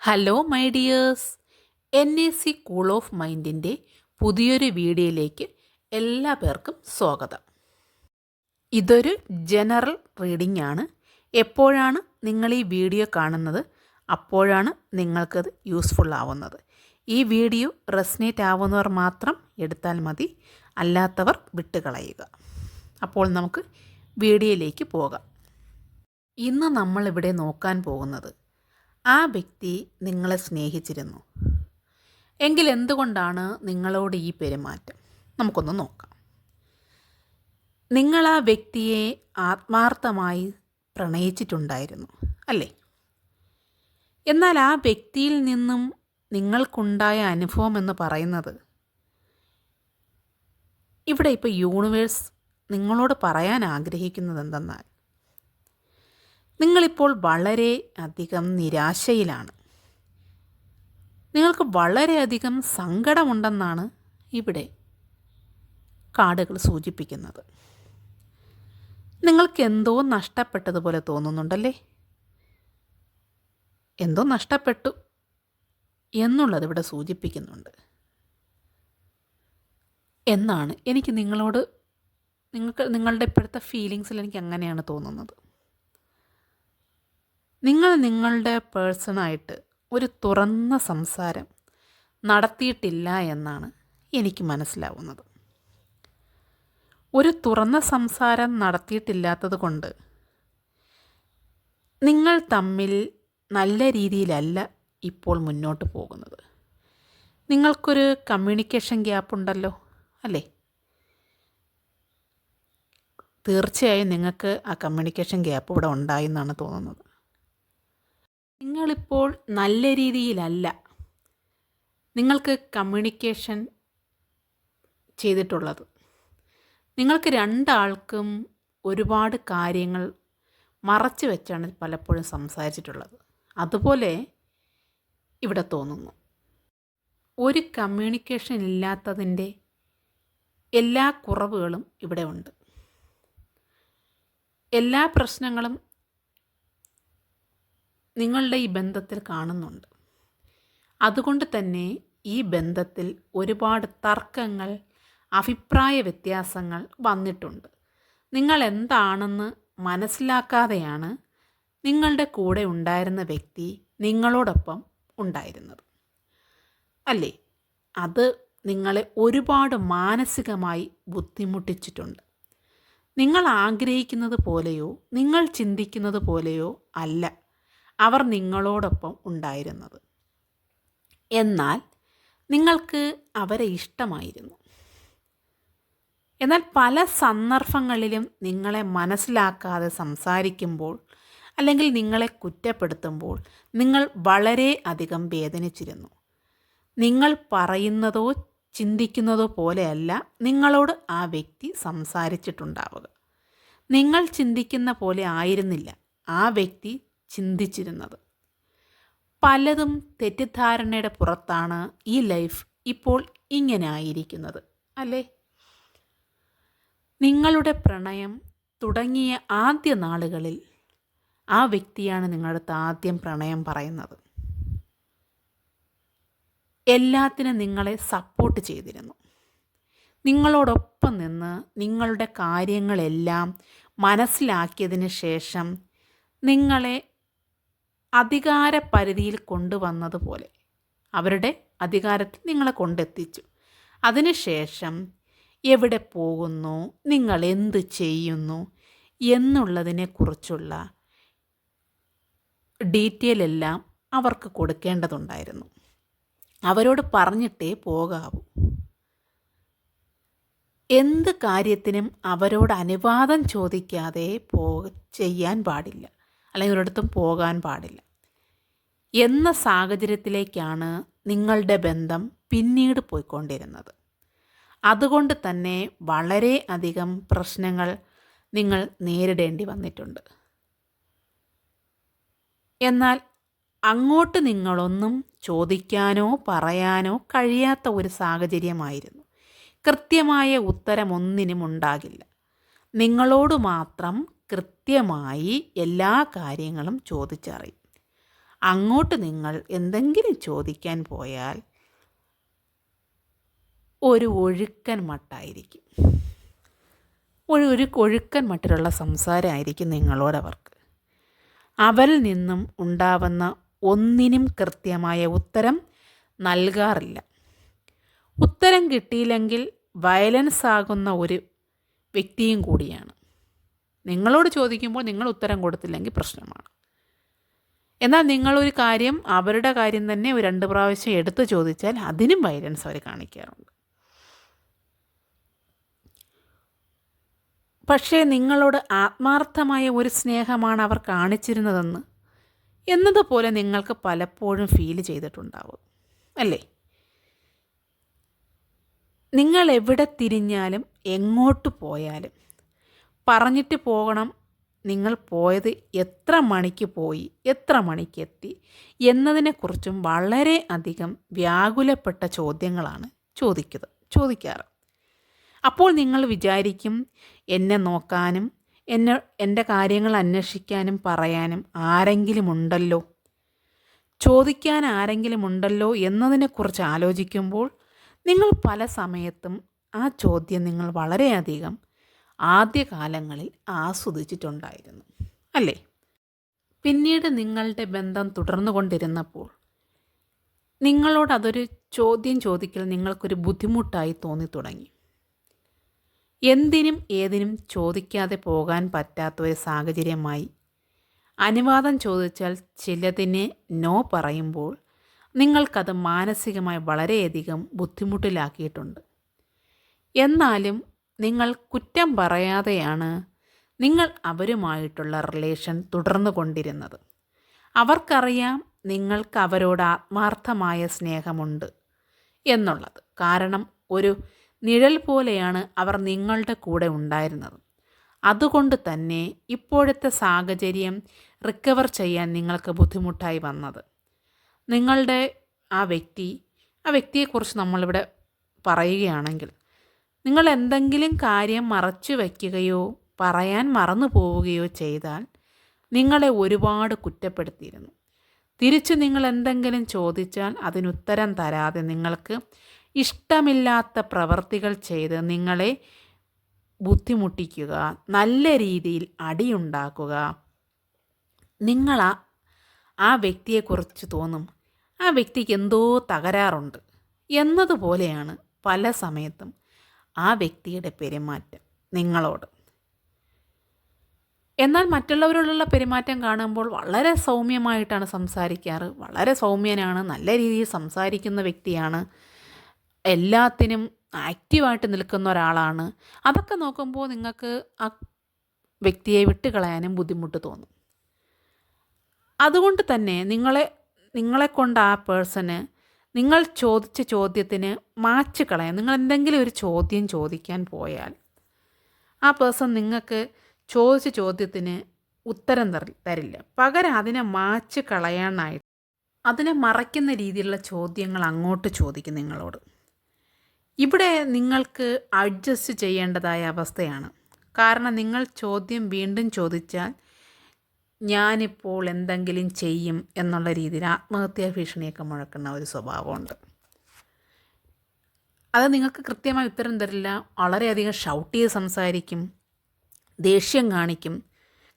Hello my dears N A C cool of മൈൻഡിന്റെ പുതിയൊരു വീഡിയോയിലേക്ക് എല്ലാ പേർക്കും സ്വാഗതം. ഇതൊരു ജനറൽ റീഡിംഗ് ആണ്. എപ്പോഴാണ് നിങ്ങൾ ഈ വീഡിയോ കാണുന്നത്? അപ്പോഴാണ് നിങ്ങൾക്കത് യൂസ്ഫുൾ ആവുന്നത്. ഈ വീഡിയോ റെസ്നേറ്റ് ആവുന്നവർ മാത്രം എടുത്താൽ മതി. അല്ലാത്തവർ വിട്ടുകളയുക. അപ്പോൾ നമുക്ക് വീഡിയോയിലേക്ക് പോകാം. ഇന്ന് നമ്മളിവിടെ നോക്കാൻ പോകുന്നത് ആ വ്യക്തി നിങ്ങളെ സ്നേഹിച്ചിരുന്നു. എങ്കിൽ എന്തുകൊണ്ടാണ് നിങ്ങളോട് ഈ പെരുമാറ്റം? നമുക്കൊന്ന് നോക്കാം. നിങ്ങൾ ആ വ്യക്തിയെ ആത്മാർത്ഥമായി പ്രണയിച്ചിട്ടുണ്ടായിരുന്നു അല്ലേ? എന്നാൽ ആ വ്യക്തിയിൽ നിന്നും നിങ്ങൾക്കുണ്ടായ അനുഭവം എന്ന് പറയുന്നത് ഇവിടെ ഇപ്പോൾ യൂണിവേഴ്സ് നിങ്ങളോട് പറയാൻ ആഗ്രഹിക്കുന്നത് എന്തെന്നാൽ നിങ്ങളിപ്പോൾ വളരെ അധികം നിരാശയിലാണ്. നിങ്ങൾക്ക് വളരെയധികം സങ്കടമുണ്ടെന്നാണ് ഇവിടെ കാർഡുകൾ സൂചിപ്പിക്കുന്നത്. നിങ്ങൾക്ക് എന്തോ നഷ്ടപ്പെട്ടതുപോലെ തോന്നുന്നുണ്ടല്ലേ? എന്തോ നഷ്ടപ്പെട്ടു എന്നുള്ളത് ഇവിടെ സൂചിപ്പിക്കുന്നുണ്ട്. എന്നാണ് എനിക്ക് നിങ്ങളോട് നിങ്ങൾക്ക് നിങ്ങളുടെ ഇപ്പോഴത്തെ ഫീലിങ്സിൽ എനിക്ക് അങ്ങനെയാണ് തോന്നുന്നത്. നിങ്ങൾ നിങ്ങളുടെ പേഴ്സണായിട്ട് ഒരു തുറന്ന സംസാരം നടത്തിയിട്ടില്ല എന്നാണ് എനിക്ക് മനസ്സിലാവുന്നത്. ഒരു തുറന്ന സംസാരം നടത്തിയിട്ടില്ലാത്തത് കൊണ്ട് നിങ്ങൾ തമ്മിൽ നല്ല രീതിയിലല്ല ഇപ്പോൾ മുന്നോട്ട് പോകുന്നത്. നിങ്ങൾക്കൊരു കമ്മ്യൂണിക്കേഷൻ ഗ്യാപ്പ് ഉണ്ടല്ലോ അല്ലേ? തീർച്ചയായും നിങ്ങൾക്ക് ആ കമ്മ്യൂണിക്കേഷൻ ഗ്യാപ്പ് ഇവിടെ ഉണ്ടായി എന്നാണ് തോന്നുന്നത്. നിങ്ങളിപ്പോൾ നല്ല രീതിയിലല്ല. നിങ്ങൾക്ക് കമ്മ്യൂണിക്കേഷൻ ചെയ്തിട്ടുള്ളത്. നിങ്ങൾക്ക് രണ്ടാൾക്കും ഒരുപാട് കാര്യങ്ങൾ മറച്ചു വെച്ചാണ് പലപ്പോഴും സംസാരിച്ചിട്ടുള്ളത്. അതുപോലെ ഇവിടെ തോന്നുന്നു. ഒരു കമ്മ്യൂണിക്കേഷൻ ഇല്ലാത്തതിന്റെ എല്ലാ കുറവുകളും ഇവിടെ ഉണ്ട്. എല്ലാ പ്രശ്നങ്ങളും നിങ്ങളുടെ ഈ ബന്ധത്തിൽ കാണുന്നുണ്ട്. അതുകൊണ്ട് തന്നെ ഈ ബന്ധത്തിൽ ഒരുപാട് തർക്കങ്ങൾ അഭിപ്രായ വ്യത്യാസങ്ങൾ വന്നിട്ടുണ്ട്. നിങ്ങൾ എന്താണെന്ന് മനസ്സിലാക്കാതെയാണ് നിങ്ങളുടെ കൂടെ ഉണ്ടായിരുന്ന വ്യക്തി നിങ്ങളോടൊപ്പം ഉണ്ടായിരുന്നത്. അല്ലേ? അത് നിങ്ങളെ ഒരുപാട് മാനസികമായി ബുദ്ധിമുട്ടിച്ചിട്ടുണ്ട്. നിങ്ങൾ ആഗ്രഹിക്കുന്നത് പോലെയോ നിങ്ങൾ ചിന്തിക്കുന്നത് പോലെയോ അല്ല. അവർ നിങ്ങളോടൊപ്പം ഉണ്ടായിരുന്നത്. എന്നാൽ നിങ്ങൾക്ക് അവരെ ഇഷ്ടമായിരുന്നു. എന്നാൽ പല സന്ദർഭങ്ങളിലും നിങ്ങളെ മനസ്സിലാക്കാതെ സംസാരിക്കുമ്പോൾ അല്ലെങ്കിൽ നിങ്ങളെ കുറ്റപ്പെടുത്തുമ്പോൾ നിങ്ങൾ വളരെ അധികം വേദനിച്ചിരുന്നു. നിങ്ങൾ പറയുന്നതോ ചിന്തിക്കുന്നതോ പോലെയല്ല നിങ്ങളോട് ആ വ്യക്തി സംസാരിച്ചിട്ടുണ്ടാവുക. നിങ്ങൾ ചിന്തിക്കുന്ന പോലെ ആയിരുന്നില്ല. ആ വ്യക്തി ചിന്തിച്ചിരുന്നത്. പലതും തെറ്റിദ്ധാരണയുടെ പുറത്താണ് ഈ ലൈഫ് ഇപ്പോൾ ഇങ്ങനെ ആയിരിക്കുന്നത് അല്ലേ? നിങ്ങളുടെ പ്രണയം തുടങ്ങിയ ആദ്യ നാളുകളിൽ ആ വ്യക്തിയാണ് നിങ്ങളടുത്ത് ആദ്യം പ്രണയം പറയുന്നത്. എല്ലാത്തിനും നിങ്ങളെ സപ്പോർട്ട് ചെയ്തിരുന്നു. നിങ്ങളോടൊപ്പം നിന്ന് നിങ്ങളുടെ കാര്യങ്ങളെല്ലാം മനസ്സിലാക്കിയതിന് ശേഷം നിങ്ങളെ അധികാര പരിധിയിൽ കൊണ്ടുവന്നതുപോലെ അവരുടെ അധികാരത്തിൽ നിങ്ങളെ കൊണ്ടെത്തിച്ചു. അതിനുശേഷം എവിടെ പോകുന്നു നിങ്ങൾ എന്ത് ചെയ്യുന്നു എന്നുള്ളതിനെക്കുറിച്ചുള്ള ഡീറ്റെയിൽ എല്ലാം അവർക്ക് കൊടുക്കേണ്ടതുണ്ടായിരുന്നു. അവരോട് പറഞ്ഞിട്ടേ പോകാവൂ. എന്ത് കാര്യത്തിനും അവരോട് അനുവാദം ചോദിക്കാതെ പോ ചെയ്യാൻ പാടില്ല. അല്ലെങ്കിൽ ഒരിടത്തും പോകാൻ പാടില്ല. എന്ന സാഹചര്യത്തിലേക്കാണ് നിങ്ങളുടെ ബന്ധം പിന്നീട് പോയിക്കൊണ്ടിരുന്നത്. അതുകൊണ്ട് തന്നെ വളരെ അധികം പ്രശ്നങ്ങൾ നിങ്ങൾ നേരിടേണ്ടി വന്നിട്ടുണ്ട്. എന്നാൽ അങ്ങോട്ട് നിങ്ങളൊന്നും ചോദിക്കാനോ പറയാനോ കഴിയാത്ത ഒരു സാഹചര്യമായിരുന്നു. കൃത്യമായ ഉത്തരമൊന്നിനും ഉണ്ടാകില്ല. നിങ്ങളോട് മാത്രം കൃത്യമായി എല്ലാ കാര്യങ്ങളും ചോദിച്ചറിയും. അങ്ങോട്ട് നിങ്ങൾ എന്തെങ്കിലും ചോദിക്കാൻ പോയാൽ ഒരു ഒഴുക്കൻ മട്ടായിരിക്കും. ഒരു ഒരു ഒഴുക്കൻ മട്ടിലുള്ള സംസാരമായിരിക്കും നിങ്ങളോടവർക്ക് അവരിൽ നിന്നും ഉണ്ടാവുന്ന ഒന്നിനും കൃത്യമായ ഉത്തരം നൽകാറില്ല. ഉത്തരം കിട്ടിയില്ലെങ്കിൽ വയലൻസ് ആകുന്ന ഒരു വ്യക്തിയും കൂടിയാണ്. നിങ്ങളോട് ചോദിക്കുമ്പോൾ നിങ്ങൾ ഉത്തരം കൊടുത്തില്ലെങ്കിൽ പ്രശ്നമാണ്. എന്നാൽ നിങ്ങളൊരു കാര്യം അവരുടെ കാര്യം തന്നെ ഒരു രണ്ട് പ്രാവശ്യം എടുത്ത് ചോദിച്ചാൽ അതിനും വയലൻസ് അവർ കാണിക്കാറുണ്ട്. പക്ഷേ നിങ്ങളോട് ആത്മാർത്ഥമായ ഒരു സ്നേഹമാണ് അവർ കാണിച്ചിരുന്നതെന്ന് എന്നതുപോലെ നിങ്ങൾക്ക് പലപ്പോഴും ഫീൽ ചെയ്തിട്ടുണ്ടാവും. അല്ലേ? നിങ്ങൾ എവിടെ തിരിഞ്ഞാലും എങ്ങോട്ട് പോയാലും പറഞ്ഞിട്ട് പോകണം. നിങ്ങൾ പോയത് എത്ര മണിക്ക് പോയി എത്ര മണിക്ക് എത്തി എന്നതിനെക്കുറിച്ചും വളരെ അധികം വ്യാകുലപ്പെട്ട ചോദ്യങ്ങളാണ് ചോദിക്കുക ചോദിക്കാറ്. അപ്പോൾ നിങ്ങൾ വിചാരിക്കും എന്നെ നോക്കാനും എന്നെ എന്റെ കാര്യങ്ങൾ അന്വേഷിക്കാനും പറയാനും ആരെങ്കിലും ഉണ്ടല്ലോ. ചോദിക്കാൻ ആരെങ്കിലും ഉണ്ടല്ലോ എന്നതിനെക്കുറിച്ച് ആലോചിക്കുമ്പോൾ നിങ്ങൾ പല സമയത്തും ആ ചോദ്യം നിങ്ങൾ വളരെയധികം ആദ്യകാലങ്ങളിൽ ആസ്വദിച്ചിട്ടുണ്ടായിരുന്നു. അല്ലേ? പിന്നീട് നിങ്ങളുടെ ബന്ധം തുടർന്നു കൊണ്ടിരുന്നപ്പോൾ നിങ്ങളോട് അതൊരു ചോദ്യം ചോദിക്കൽ നിങ്ങൾക്കൊരു ബുദ്ധിമുട്ടായി തോന്നി തുടങ്ങി എന്തിനും ഏതിനും ചോദിക്കാതെ പോകാൻ പറ്റാത്ത ഒരു സാഹചര്യമായി അനുവാദം ചോദിച്ചാൽ ചിലതിനെ നോ പറയുമ്പോൾ നിങ്ങൾക്കത് മാനസികമായി വളരെയധികം ബുദ്ധിമുട്ടിലാക്കിയിട്ടുണ്ട്. എന്നാലും നിങ്ങൾ കുറ്റം പറയാതെയാണ് നിങ്ങൾ അവരുമായിട്ടുള്ള റിലേഷൻ തുടർന്നു കൊണ്ടിരുന്നത്. അവർക്കറിയാം നിങ്ങൾക്ക് അവരോട് ആത്മാർത്ഥമായ സ്നേഹമുണ്ട് എന്നുള്ളത്. കാരണം ഒരു നിഴൽ പോലെയാണ് അവർ നിങ്ങളുടെ കൂടെ ഉണ്ടായിരുന്നത്. അതുകൊണ്ട് തന്നെ ഇപ്പോഴത്തെ സാഹചര്യം റിക്കവർ ചെയ്യാൻ നിങ്ങൾക്ക് ബുദ്ധിമുട്ടായി വന്നത്. നിങ്ങളുടെ ആ വ്യക്തി ആ വ്യക്തിയെക്കുറിച്ച് നമ്മളിവിടെ പറയുകയാണെങ്കിൽ നിങ്ങൾ എന്തെങ്കിലും കാര്യം മറച്ചു വയ്ക്കുകയോ പറയാൻ മറന്നു പോവുകയോ ചെയ്താൽ നിങ്ങളെ ഒരുപാട് കുറ്റപ്പെടുത്തിയിരുന്നു. തിരിച്ചു നിങ്ങൾ എന്തെങ്കിലും ചോദിച്ചാൽ അതിനുത്തരം തരാതെ നിങ്ങൾക്ക് ഇഷ്ടമില്ലാത്ത പ്രവർത്തികൾ ചെയ്ത് നിങ്ങളെ ബുദ്ധിമുട്ടിക്കുക നല്ല രീതിയിൽ അടിയുണ്ടാക്കുക. നിങ്ങൾ ആ ആ വ്യക്തിയെക്കുറിച്ച് തോന്നും. ആ വ്യക്തിക്ക് എന്തോ തകരാറുണ്ട്. എന്നതുപോലെയാണ് പല സമയത്തും ആ വ്യക്തിയുടെ പെരുമാറ്റം നിങ്ങളോട്. എന്നാൽ മറ്റുള്ളവരോടുള്ള പെരുമാറ്റം കാണുമ്പോൾ വളരെ സൗമ്യമായിട്ടാണ് സംസാരിക്കാറ്. വളരെ സൗമ്യനാണ് നല്ല രീതിയിൽ സംസാരിക്കുന്ന വ്യക്തിയാണ്. എല്ലാത്തിനും ആക്റ്റീവായിട്ട് നിൽക്കുന്ന ഒരാളാണ്. അതൊക്കെ നോക്കുമ്പോൾ നിങ്ങൾക്ക് ആ വ്യക്തിയെ വിട്ടുകളയാനും ബുദ്ധിമുട്ട് തോന്നും. അതുകൊണ്ട് തന്നെ നിങ്ങളെ നിങ്ങളെക്കൊണ്ട് ആ പേഴ്സണ് നിങ്ങൾ ചോദിച്ച ചോദ്യത്തിന് മാച്ച് കളയാൻ നിങ്ങൾ എന്തെങ്കിലും ഒരു ചോദ്യം ചോദിക്കാൻ പോയാൽ ആ പേഴ്സൺ നിങ്ങൾക്ക് ചോദിച്ച ചോദ്യത്തിന് ഉത്തരം തരില്ല. പകരം അതിനെ മാച്ച് കളയാനായിട്ട് അതിനെ മറയ്ക്കുന്ന രീതിയിലുള്ള ചോദ്യങ്ങൾ അങ്ങോട്ട് ചോദിക്കും നിങ്ങളോട്. ഇവിടെ നിങ്ങൾക്ക് അഡ്ജസ്റ്റ് ചെയ്യേണ്ടതായ അവസ്ഥയാണ്. കാരണം നിങ്ങൾ ചോദ്യം വീണ്ടും ചോദിച്ചാൽ ഞാനിപ്പോൾ എന്തെങ്കിലും ചെയ്യും എന്നുള്ള രീതിയിൽ ആത്മഹത്യാ ഭീഷണിയൊക്കെ മുഴക്കുന്ന ഒരു സ്വഭാവമുണ്ട്. അത് നിങ്ങൾക്ക് കൃത്യമായി ഉത്തരം തരില്ല. വളരെയധികം ഷൗട്ട് ചെയ്ത് സംസാരിക്കും. ദേഷ്യം കാണിക്കും.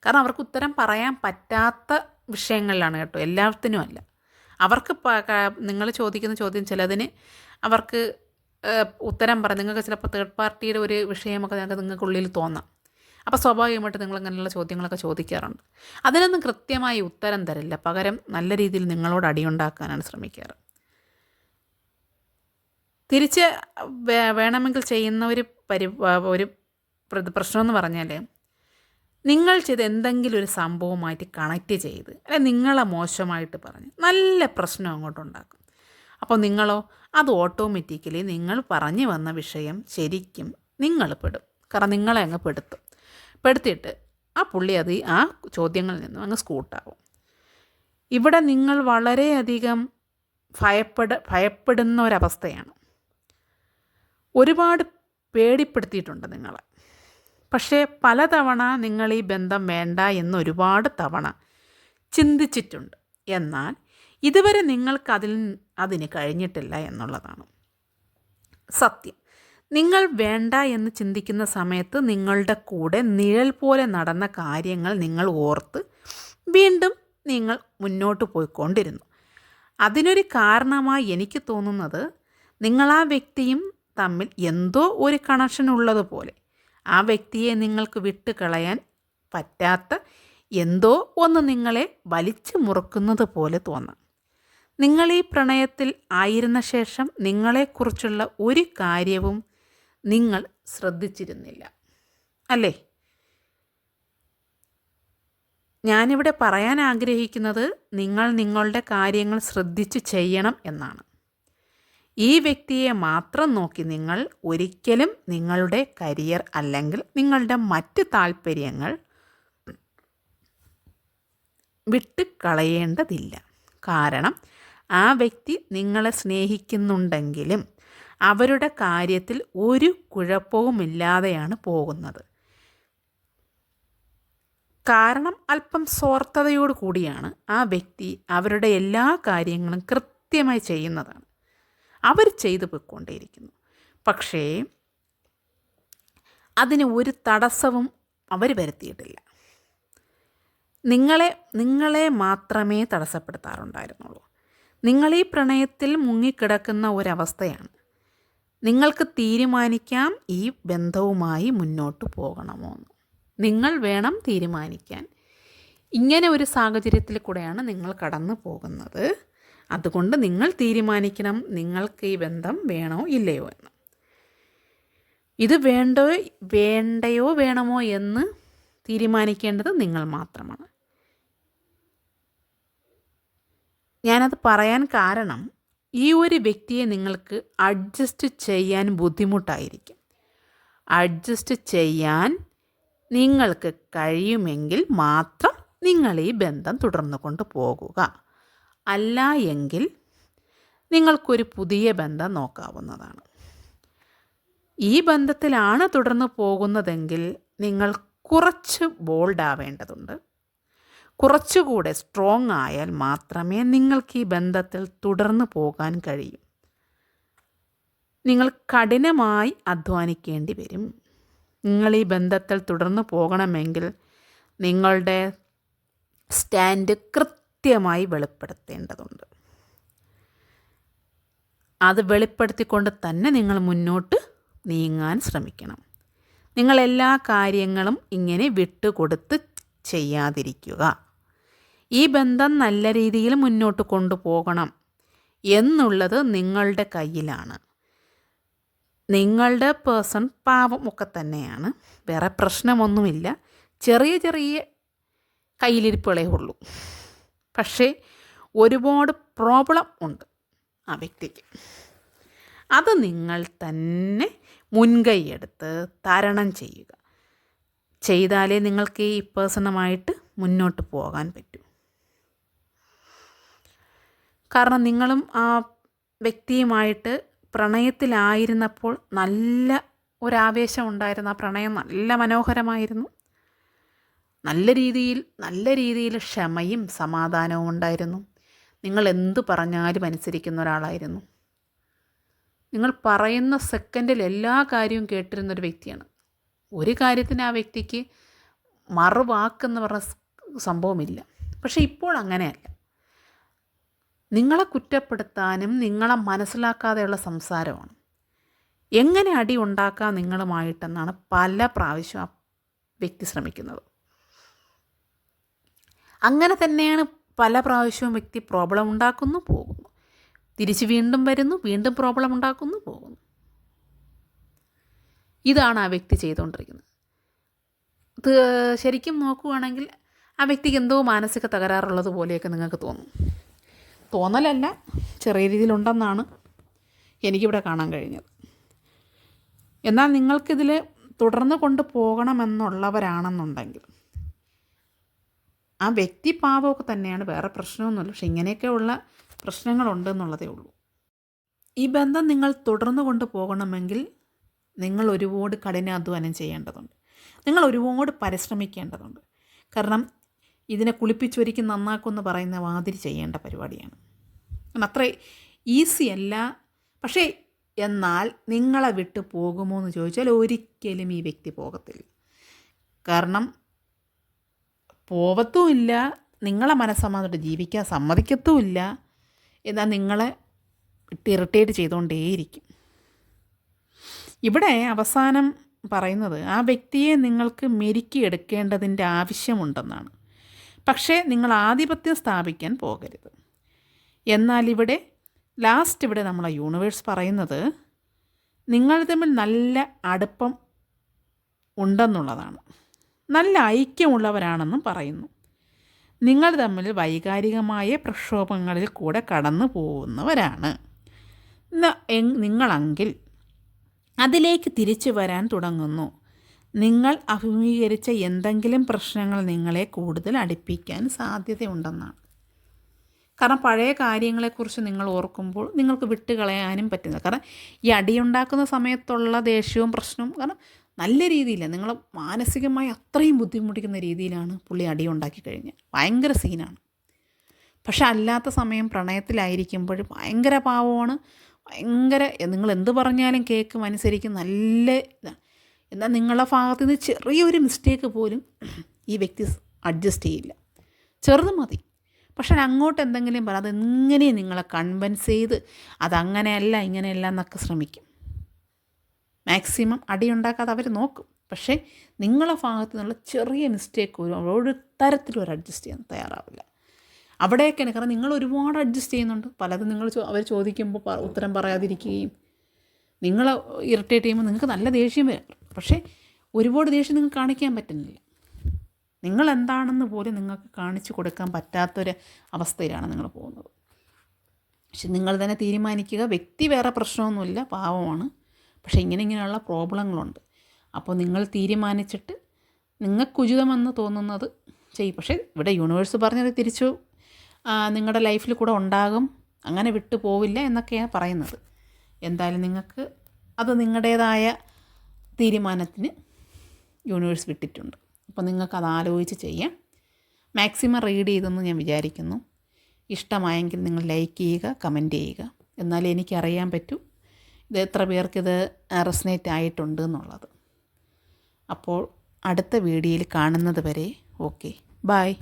കാരണം അവർക്ക് ഉത്തരം പറയാൻ പറ്റാത്ത വിഷയങ്ങളിലാണ് കേട്ടോ. എല്ലാത്തിനും അല്ല. അവർക്ക് നിങ്ങൾ ചോദിക്കുന്ന ചോദ്യം ചിലതിന് അവർക്ക് ഉത്തരം പറ നിങ്ങൾക്ക് ചിലപ്പോൾ തേർഡ് പാർട്ടിയുടെ ഒരു വിഷയമൊക്കെ നിങ്ങൾക്ക് നിങ്ങൾക്കുള്ളിൽ തോന്നാം. അപ്പോൾ സ്വാഭാവികമായിട്ട് നിങ്ങൾ അങ്ങനെയുള്ള ചോദ്യങ്ങളൊക്കെ ചോദിക്കാറുണ്ട്. അതിനൊന്നും കൃത്യമായി ഉത്തരം തരില്ല. പകരം നല്ല രീതിയിൽ നിങ്ങളോട് അടിയുണ്ടാക്കാനാണ് ശ്രമിക്കാറ്. തിരിച്ച് വേണമെങ്കിൽ ചെയ്യുന്ന ഒരു പരി ഒരു പ്രശ്നമെന്ന് പറഞ്ഞാൽ നിങ്ങൾ ചെയ്ത് എന്തെങ്കിലും ഒരു സംഭവമായിട്ട് കണക്റ്റ് ചെയ്ത് അല്ലെ നിങ്ങളെ മോശമായിട്ട് പറഞ്ഞ് നല്ല പ്രശ്നം അങ്ങോട്ടുണ്ടാക്കും അപ്പോൾ നിങ്ങളോ അത് ഓട്ടോമാറ്റിക്കലി നിങ്ങൾ പറഞ്ഞു വന്ന വിഷയം ശരിക്കും നിങ്ങൾ പെടും. കാരണം നിങ്ങളെ അങ്ങ് പെടുത്തും. പെടുത്തിയിട്ട് ആ പുള്ളി അത് ആ ചോദ്യങ്ങളിൽ നിന്നും അങ്ങ് സ്കൂട്ടാവും. ഇവിടെ നിങ്ങൾ വളരെയധികം ഭയപ്പെട ഭയപ്പെടുന്ന ഒരവസ്ഥയാണ് ഒരുപാട് പേടിപ്പെടുത്തിയിട്ടുണ്ട് നിങ്ങളെ. പക്ഷേ പലതവണ നിങ്ങൾ ഈ ബന്ധം വേണ്ട എന്ന് ഒരുപാട് തവണ ചിന്തിച്ചിട്ടുണ്ട്. എന്നാൽ ഇതുവരെ നിങ്ങൾക്ക് അതിൽ അതിന് കഴിഞ്ഞിട്ടില്ല എന്നുള്ളതാണ് സത്യം. നിങ്ങൾ വേണ്ട എന്ന് ചിന്തിക്കുന്ന സമയത്ത് നിങ്ങളുടെ കൂടെ നിഴൽ പോലെ നടന്ന കാര്യങ്ങൾ നിങ്ങൾ ഓർത്ത് വീണ്ടും നിങ്ങൾ മുന്നോട്ട് പോയിക്കൊണ്ടിരുന്നു. അതിനൊരു കാരണമായി എനിക്ക് തോന്നുന്നത് നിങ്ങൾ ആ വ്യക്തിയും തമ്മിൽ എന്തോ ഒരു കണക്ഷൻ ഉള്ളതുപോലെ ആ വ്യക്തിയെ നിങ്ങൾക്ക് വിട്ടുകളയാൻ പറ്റാത്ത എന്തോ ഒന്ന് നിങ്ങളെ വലിച്ചു മുറുക്കുന്നത് പോലെ തോന്നാം. നിങ്ങൾ ഈ പ്രണയത്തിൽ ആയിരുന്ന ശേഷം നിങ്ങളെക്കുറിച്ചുള്ള ഒരു കാര്യവും നിങ്ങൾ ശ്രദ്ധിച്ചിരുന്നില്ല. അല്ലേ? ഞാനിവിടെ പറയാൻ ആഗ്രഹിക്കുന്നത് നിങ്ങൾ നിങ്ങളുടെ കാര്യങ്ങൾ ശ്രദ്ധിച്ച് ചെയ്യണം എന്നാണ്. ഈ വ്യക്തിയെ മാത്രം നോക്കി നിങ്ങൾ ഒരിക്കലും നിങ്ങളുടെ കരിയർ അല്ലെങ്കിൽ നിങ്ങളുടെ മറ്റ് താല്പര്യങ്ങൾ വിട്ട് കളയേണ്ടതില്ല കാരണം ആ വ്യക്തി നിങ്ങളെ സ്നേഹിക്കുന്നുണ്ടെങ്കിലും അവരുടെ കാര്യത്തിൽ ഒരു കുഴപ്പവുമില്ലാതെയാണ് പോകുന്നത്. കാരണം അല്പം സ്വാർത്ഥതയോട് കൂടിയാണ് ആ വ്യക്തി അവരുടെ എല്ലാ കാര്യങ്ങളും കൃത്യമായി ചെയ്യുന്നതാണ്. അവർ ചെയ്തു പോയിക്കൊണ്ടേയിരിക്കുന്നു. പക്ഷേ അതിന് ഒരു തടസ്സവും അവർ വരുത്തിയിട്ടില്ല. നിങ്ങളെ നിങ്ങളെ മാത്രമേ തടസ്സപ്പെടുത്താറുണ്ടായിരുന്നുള്ളൂ. നിങ്ങൾ ഈ പ്രണയത്തിൽ മുങ്ങിക്കിടക്കുന്ന ഒരവസ്ഥയാണ്. നിങ്ങൾക്ക് തീരുമാനിക്കാം ഈ ബന്ധവുമായി മുന്നോട്ട് പോകണമോ? എന്ന് നിങ്ങൾ വേണം തീരുമാനിക്കാൻ. ഇങ്ങനെ ഒരു സാഹചര്യത്തിൽ കൂടെയാണ് നിങ്ങൾ കടന്നു പോകുന്നത്. അതുകൊണ്ട് നിങ്ങൾ തീരുമാനിക്കണം നിങ്ങൾക്ക് ഈ ബന്ധം വേണോ ഇല്ലയോ എന്ന്. ഇത് വേണ്ടോ വേണ്ടയോ വേണമോ എന്ന് തീരുമാനിക്കേണ്ടത് നിങ്ങൾ മാത്രമാണ്. ഞാനത് പറയാൻ കാരണം ഈ ഒരു വ്യക്തിയെ നിങ്ങൾക്ക് അഡ്ജസ്റ്റ് ചെയ്യാൻ ബുദ്ധിമുട്ടായിരിക്കും. അഡ്ജസ്റ്റ് ചെയ്യാൻ നിങ്ങൾക്ക് കഴിയുമെങ്കിൽ മാത്രം നിങ്ങൾ ഈ ബന്ധം തുടർന്നു കൊണ്ട് പോകുക. അല്ല എങ്കിൽ നിങ്ങൾക്കൊരു പുതിയ ബന്ധം നോക്കാവുന്നതാണ്. ഈ ബന്ധത്തിലാണ് തുടർന്ന് പോകുന്നതെങ്കിൽ നിങ്ങൾ കുറച്ച് ബോൾഡ് ആവേണ്ടതുണ്ട്. കുറച്ചുകൂടെ സ്ട്രോങ് ആയാൽ മാത്രമേ നിങ്ങൾക്ക് ഈ ബന്ധത്തിൽ തുടർന്ന് പോകാൻ കഴിയൂ. നിങ്ങൾ കഠിനമായി അധ്വാനിക്കേണ്ടി വരും. നിങ്ങൾ ഈ ബന്ധത്തിൽ തുടർന്ന് പോകണമെങ്കിൽ നിങ്ങളുടെ സ്റ്റാൻഡ് കൃത്യമായി വെളിപ്പെടുത്തേണ്ടതുണ്ട്. അത് വെളിപ്പെടുത്തിക്കൊണ്ട് തന്നെ നിങ്ങൾ മുന്നോട്ട് നീങ്ങാൻ ശ്രമിക്കണം. നിങ്ങൾ എല്ലാ കാര്യങ്ങളും ഇങ്ങനെ വിട്ടുകൊടുത്ത് ചെയ്യാതിരിക്കുക. ഈ ബന്ധം നല്ല രീതിയിൽ മുന്നോട്ട് കൊണ്ടുപോകണം എന്നുള്ളത് നിങ്ങളുടെ കയ്യിലാണ്. നിങ്ങളുടെ പേഴ്സൺ പാവമൊക്കെ തന്നെയാണ്. വേറെ പ്രശ്നമൊന്നുമില്ല. ചെറിയ ചെറിയ കയ്യിലിരിപ്പുകളേ ഉള്ളൂ. പക്ഷേ ഒരുപാട് പ്രോബ്ലം ഉണ്ട് ആ വ്യക്തിക്ക്. അത് നിങ്ങൾ തന്നെ മുൻകൈയെടുത്ത് തരണം ചെയ്യുക. ചെയ്താലേ നിങ്ങൾക്ക് ഈ പേഴ്സണുമായിട്ട് മുന്നോട്ട് പോകാൻ പറ്റൂ. കാരണം നിങ്ങളും ആ വ്യക്തിയുമായിട്ട് പ്രണയത്തിലായിരുന്നപ്പോൾ നല്ല ഒരാവേശം ഉണ്ടായിരുന്നു. ആ പ്രണയം നല്ല മനോഹരമായിരുന്നു. നല്ല രീതിയിൽ നല്ല രീതിയിൽ ക്ഷമയും സമാധാനവും ഉണ്ടായിരുന്നു. നിങ്ങൾ എന്തു പറഞ്ഞാലും അനുസരിക്കുന്ന ഒരാളായിരുന്നു. നിങ്ങൾ പറയുന്ന സെക്കൻഡിൽ എല്ലാ കാര്യവും കേട്ടിരുന്ന ഒരു വ്യക്തിയാണ്. ഒരു കാര്യത്തിന് ആ വ്യക്തിക്ക് മറുവാക്കെന്ന് പറഞ്ഞ സംഭവമില്ല. പക്ഷേ ഇപ്പോൾ അങ്ങനെയല്ല. നിങ്ങളെ കുറ്റപ്പെടുത്താനും നിങ്ങളെ മനസ്സിലാക്കാതെയുള്ള സംസാരമാണ്. എങ്ങനെ അടി ഉണ്ടാക്കാം നിങ്ങളുമായിട്ടെന്നാണ് പല പ്രാവശ്യം ആ വ്യക്തി ശ്രമിക്കുന്നത്. അങ്ങനെ തന്നെയാണ് പല പ്രാവശ്യവും വ്യക്തി പ്രോബ്ലം ഉണ്ടാക്കുന്നു പോകുന്നു. തിരിച്ച് വീണ്ടും വരുന്നു വീണ്ടും പ്രോബ്ലം ഉണ്ടാക്കുന്നു പോകുന്നു. ഇതാണ് ആ വ്യക്തി ചെയ്തുകൊണ്ടിരിക്കുന്നത്. ശരിക്കും നോക്കുകയാണെങ്കിൽ ആ വ്യക്തിക്ക് എന്തോ മാനസിക തകരാറുള്ളത് പോലെയൊക്കെ നിങ്ങൾക്ക് തോന്നും. തോന്നലല്ല. ചെറിയ രീതിയിലുണ്ടെന്നാണ് എനിക്കിവിടെ കാണാൻ കഴിഞ്ഞത്. എന്നാൽ നിങ്ങൾക്കിതിൽ തുടർന്ന് കൊണ്ട് പോകണമെന്നുള്ളവരാണെന്നുണ്ടെങ്കിൽ ആ വ്യക്തി പാവമൊക്കെ തന്നെയാണ്. വേറെ പ്രശ്നമൊന്നുമില്ല. പക്ഷെ ഇങ്ങനെയൊക്കെയുള്ള പ്രശ്നങ്ങളുണ്ട് എന്നുള്ളതേ ഉള്ളൂ. ഈ ബന്ധം നിങ്ങൾ തുടർന്ന് കൊണ്ട് പോകണമെങ്കിൽ നിങ്ങൾ ഒരുപാട് കഠിനാധ്വാനം ചെയ്യേണ്ടതുണ്ട്. നിങ്ങൾ ഒരുപാട് പരിശ്രമിക്കേണ്ടതുണ്ട്. കാരണം ഇതിനെ കുളിപ്പിച്ചൊരുക്കി നന്നാക്കുമെന്ന് പറയുന്ന മാതിരി ചെയ്യേണ്ട പരിപാടിയാണ്. അത്ര ഈസി അല്ല. പക്ഷേ എന്നാൽ നിങ്ങളെ വിട്ട് പോകുമോ എന്ന് ചോദിച്ചാൽ ഒരിക്കലും ഈ വ്യക്തി പോകത്തില്ല. കാരണം പോവത്തുമില്ല നിങ്ങളെ മനസ്സമ്മതിട്ട് ജീവിക്കാൻ സമ്മതിക്കത്തുമില്ല എന്നാൽ നിങ്ങളെ വിട്ട് ഇറിറ്റേറ്റ് ചെയ്തുകൊണ്ടേയിരിക്കും. ഇവിടെ അവസാനം പറയുന്നത് ആ വ്യക്തിയെ നിങ്ങൾക്ക് മെരുക്കിയെടുക്കേണ്ടതിന്റെ ആവശ്യമുണ്ടെന്നാണ്. പക്ഷേ നിങ്ങൾ ആധിപത്യം സ്ഥാപിക്കാൻ പോകരുത്. എന്നാൽ ഇവിടെ ലാസ്റ്റ് ഇവിടെ നമ്മളെ യൂണിവേഴ്സ് പറയുന്നത് നിങ്ങൾ തമ്മിൽ നല്ല അടുപ്പം ഉണ്ടെന്നുള്ളതാണ്. നല്ല ഐക്യമുള്ളവരാണെന്നും പറയുന്നു. നിങ്ങൾ തമ്മിൽ വൈകാരികമായ പ്രക്ഷോഭങ്ങളിൽ കൂടെ കടന്നു പോകുന്നവരാണ്. നിങ്ങളെങ്കിൽ അതിലേക്ക് തിരിച്ചു വരാൻ തുടങ്ങുന്നു. നിങ്ങൾ അഭിമുഖീകരിച്ച എന്തെങ്കിലും പ്രശ്നങ്ങൾ നിങ്ങളെ കൂടുതൽ അടുപ്പിക്കാൻ സാധ്യതയുണ്ടെന്നാണ്. കാരണം പഴയ കാര്യങ്ങളെക്കുറിച്ച് നിങ്ങൾ ഓർക്കുമ്പോൾ നിങ്ങൾക്ക് വിട്ടുകളയാനും പറ്റുന്നത് കാരണം ഈ അടിയുണ്ടാക്കുന്ന സമയത്തുള്ള ദേഷ്യവും പ്രശ്നവും കാരണം നല്ല രീതിയിൽ നിങ്ങൾ മാനസികമായി അത്രയും ബുദ്ധിമുട്ടിക്കുന്ന രീതിയിലാണ് പുള്ളി അടിയുണ്ടാക്കി കഴിഞ്ഞത്. ഭയങ്കര സീനാണ്. പക്ഷെ അല്ലാത്ത സമയം പ്രണയത്തിലായിരിക്കുമ്പോൾ ഭയങ്കര പാവമാണ്. ഭയങ്കര നിങ്ങൾ എന്ത് പറഞ്ഞാലും കേൾക്കും അനുസരിക്കും നല്ല ഇതാണ്. എന്നാൽ നിങ്ങളുടെ ഭാഗത്ത് നിന്ന് ചെറിയൊരു മിസ്റ്റേക്ക് പോലും ഈ വ്യക്തി അഡ്ജസ്റ്റ് ചെയ്യില്ല. ചെറുത് മതി. പക്ഷെ അങ്ങോട്ട് എന്തെങ്കിലും പറ അതെങ്ങനെ നിങ്ങളെ കൺവിൻസ് ചെയ്ത് അതങ്ങനെയല്ല ഇങ്ങനെയല്ല എന്നൊക്കെ ശ്രമിക്കും. മാക്സിമം അടിയുണ്ടാക്കാതെ അവർ നോക്കും. പക്ഷേ നിങ്ങളെ ഭാഗത്തു നിന്നുള്ള ചെറിയ മിസ്റ്റേക്ക് ഒരു തരത്തിലും ഒരു അഡ്ജസ്റ്റ് ചെയ്യാൻ തയ്യാറാവില്ല. അവിടെയൊക്കെയാണ് കാരണം നിങ്ങൾ ഒരുപാട് അഡ്ജസ്റ്റ് ചെയ്യുന്നുണ്ട്. പലതും നിങ്ങൾ അവർ ചോദിക്കുമ്പോൾ ഉത്തരം പറയാതിരിക്കുകയും നിങ്ങൾ ഇറിറ്റേറ്റ് ചെയ്യുമ്പോൾ നിങ്ങൾക്ക് നല്ല ദേഷ്യം വരും. പക്ഷേ ഒരുപാട് ദേഷ്യം നിങ്ങൾക്ക് കാണിക്കാൻ പറ്റുന്നില്ല. നിങ്ങൾ എന്താണെന്ന് പോലും നിങ്ങൾക്ക് കാണിച്ചു കൊടുക്കാൻ പറ്റാത്തൊരു അവസ്ഥയിലാണ് നിങ്ങൾ പോകുന്നത്. പക്ഷെ നിങ്ങൾ തന്നെ തീരുമാനിക്കുക. വ്യക്തി വേറെ പ്രശ്നമൊന്നുമില്ല പാവമാണ്. പക്ഷേ ഇങ്ങനെ ഇങ്ങനെയുള്ള പ്രോബ്ലങ്ങളുണ്ട്. അപ്പോൾ നിങ്ങൾ തീരുമാനിച്ചിട്ട് നിങ്ങൾക്ക് ഉചിതമെന്ന് തോന്നുന്നത് ചെയ്യും. പക്ഷേ ഇവിടെ യൂണിവേഴ്സ് പറഞ്ഞത് തിരിച്ചു നിങ്ങളുടെ ലൈഫിൽ കൂടെ ഉണ്ടാകും. അങ്ങനെ വിട്ടു പോവില്ല എന്നൊക്കെയാണ് പറയുന്നത്. എന്തായാലും നിങ്ങൾക്ക് അത് നിങ്ങളുടേതായ തീരുമാനത്തിന് യൂണിവേഴ്സ് വിട്ടിട്ടുണ്ട്. അപ്പോൾ നിങ്ങൾക്ക് അത് ആലോചിച്ച് ചെയ്യാം. മാക്സിമം റീഡ് ചെയ്തെന്ന് ഞാൻ വിചാരിക്കുന്നു. ഇഷ്ടമായെങ്കിൽ നിങ്ങൾ ലൈക്ക് ചെയ്യുക കമന്റ് ചെയ്യുക. എന്നാലേ എനിക്കറിയാൻ പറ്റൂ ഇത് എത്ര പേർക്കിത് റെസനേറ്റ് ആയിട്ടുണ്ട് എന്നുള്ളത്. അപ്പോൾ അടുത്ത വീഡിയോയിൽ കാണുന്നത് വരെ ഓക്കെ ബായ്